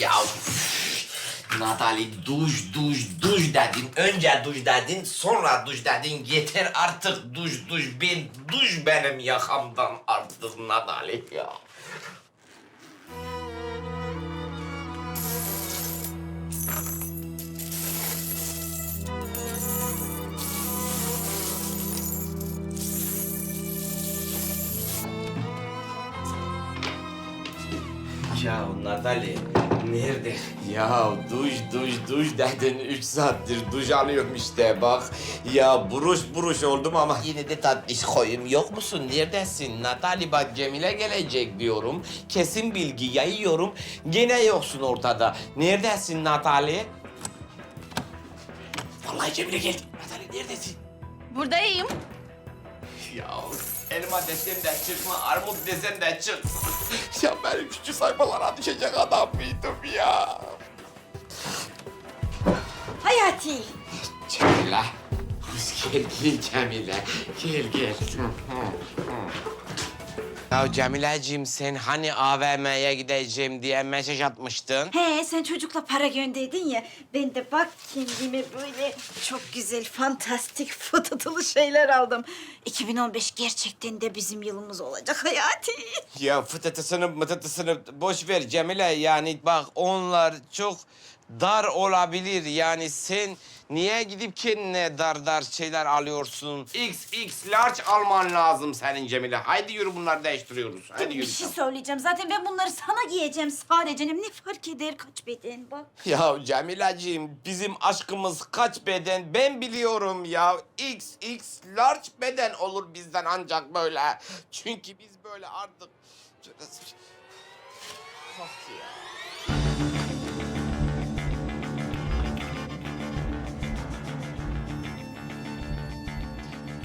Ya Natali duş duş duş dedin. Önce duş dedin sonra duş dedin. Yeter artık duş duş. Ben duş benim yakamdan artık Natali ya. Ya Natali nerede? Ya duş duş duş dedin üç saattir duş alıyorum işte bak. Ya buruş buruş oldum ama yine de tatlış koyayım. Yok musun? Neredesin? Natali bak Cemile gelecek diyorum. Kesin bilgi yayıyorum. Gene yoksun ortada. Neredesin Natali? Vallahi Cemile geldi. Natali neredesin? Buradayım. Ya elma desem de çıkma, armut desem de çık. ya ben küçük sayfalara düşecek adam mıydım ya? Hayati. Cemile. Hoş geldin Cemile. Gel gel. Ya Cemileciğim sen hani AVM'ye gideceğim diye mesaj atmıştın. He sen çocukla para gönderdin ya. Ben de bak kendime böyle çok güzel, fantastik, fıtıtılı şeyler aldım. 2015 gerçekten de bizim yılımız olacak Hayati. Ya fıtıtısını mıtıtısını boş ver Cemile. Yani bak onlar çok dar olabilir. Yani sen niye gidip kendine dar dar şeyler alıyorsun? XX large alman lazım senin Cemile. Haydi yürü bunları değiştiriyoruz. Haydi Bir yürü. şey söyleyeceğim. Zaten ben bunları sana giyeceğim sadece. Ne fark eder kaç beden bak. Ya Cemileciğim bizim aşkımız kaç beden ben biliyorum ya. XX large beden olur bizden ancak böyle. Çünkü biz böyle artık... Ah ya.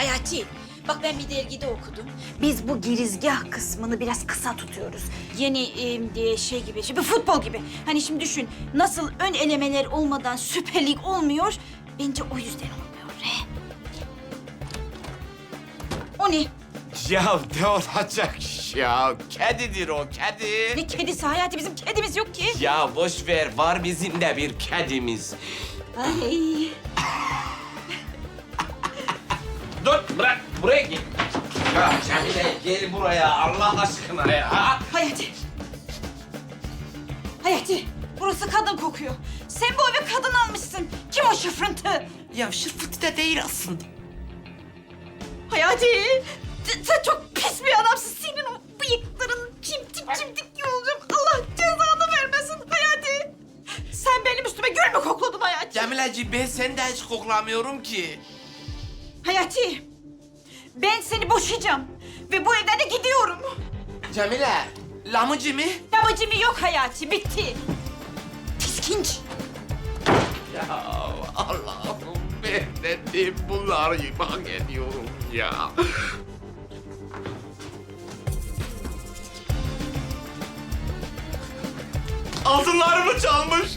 Hayati, bak ben bir dergide okudum. Biz bu girizgah kısmını biraz kısa tutuyoruz. Yeni e, diye şey gibi, şimdi futbol gibi. Hani şimdi düşün, nasıl ön elemeler olmadan Süper Lig olmuyor, bence o yüzden olmuyor. He? O ne? Ya ne olacak ya? Kedidir o kedi. Ne kedisi Hayati? Bizim kedimiz yok ki. Ya boş ver var bizim de bir kedimiz. Ay. Dur bırak buraya gel. Ya Cemile gel buraya Allah aşkına ya. Hayati. Hayati, burası kadın kokuyor. Sen bu eve kadın almışsın. Kim o şıfrıntı? Ya şırfıtı da değil aslında. Hayati, sen- sen çok pis bir adamsın. Senin o bıyıkların çimdik çimdik olacak. Allah cezanı vermesin Hayati. Sen benim üstüme gül mü kokladın Hayati? Cemileciğim ben seni de hiç koklamıyorum ki. Hayati, ben seni boşayacağım. Ve bu evden de gidiyorum. Cemile, lamıcı mı? Babacımı yok Hayati, bitti. Tiskinç. Ya Allah'ım ben de hep bunları hak ediyorum ya. Altınlarımı çalmış.